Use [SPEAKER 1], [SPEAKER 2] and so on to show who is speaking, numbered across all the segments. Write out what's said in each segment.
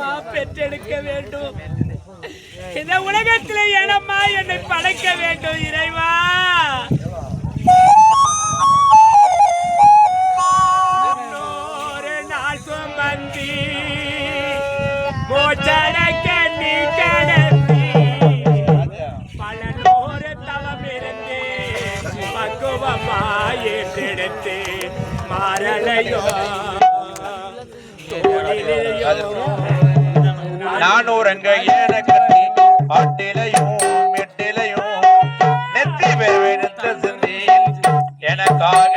[SPEAKER 1] மூலமா பெற்றெடுக்க வேண்டும். இந்த உலகத்தில் எனம்மா என்னை படைக்க வேண்டும் இறைவா? மாயத்தெடுத்து மாறலையோ?
[SPEAKER 2] நானூறங்க ஏன கத்தி பாட்டிலையும் எட்டிலையும் நெத்தி பெருவை நித்த சிந்தி. எனக்காக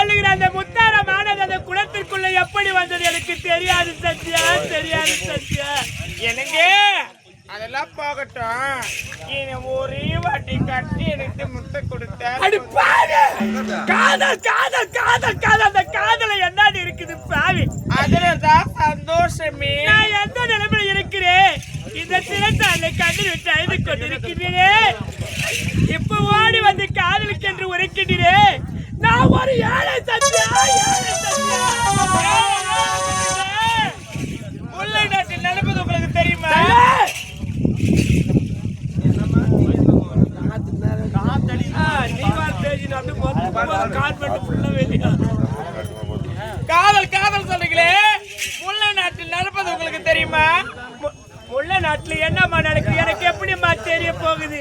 [SPEAKER 1] சொல்லுகிற அந்த முத்தாரமானது அந்த குளத்திற்குள்ள எப்படி வந்தது எனக்கு தெரியாது சத்யா தெரியாது சத்யா.
[SPEAKER 3] எனக்கு அதெல்லாம் போகட்டும். இனி ஒரே வாட்டி கட்டி எடுத்து முட்டை கொடுத்த
[SPEAKER 1] அடி பாரு காதல் காதல் காதல் காதல் அந்த காதல என்னடி இருக்குது பாவி?
[SPEAKER 3] அதுலதான் சந்தோஷமே.
[SPEAKER 1] நான் எந்த நிலைமையில இருக்கிறேன்? இந்த சிறந்தாலை கண்ணில் விட்டு அழுது கொண்டிருக்கிறேன் இப்ப ஓடி வந்து காதலுக்கு என்று உரைக்கின்றேன் நான் ஒரு ஏழை சத்யா ஏழை சத்யா
[SPEAKER 3] முல்லை நாட்டில் நடப்பது உங்களுக்கு தெரியுமா? காதல் காதல் சொல்றீங்களே? முல்லை நாட்டில் நடப்பது உங்களுக்கு தெரியுமா?
[SPEAKER 1] முல்லை நாட்டுல என்னம்மா நடக்குது? எனக்கு எப்படிம்மா தெரிய போகுது?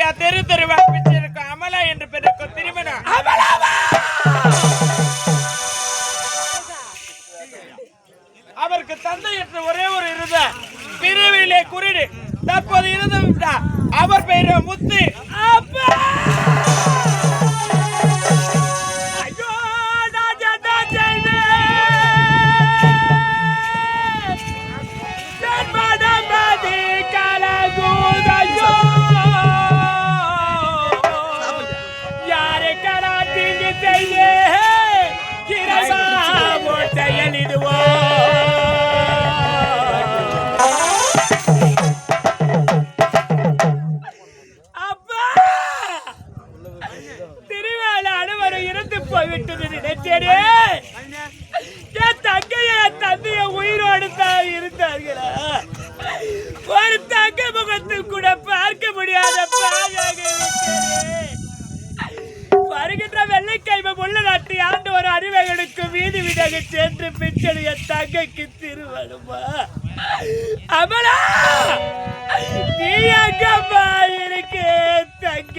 [SPEAKER 3] வீதி தெரு தெருவா பிச்சிருக்கும் அமலா என்று பிறக்கும் திருமணம். அமலாவா அவருக்கு தந்தை என்று ஒரே ஒரு இருந்த பிரிவிலே குறிடு தற்போது இருந்து அவர் பெயர் முத்து.
[SPEAKER 1] அப்பா! அவனுக்கு வீதி விடகு சென்று பிச்சடிய தங்கைக்கு திருவனுமா அமலா! நீ அங்கம்மா இருக்கே தங்க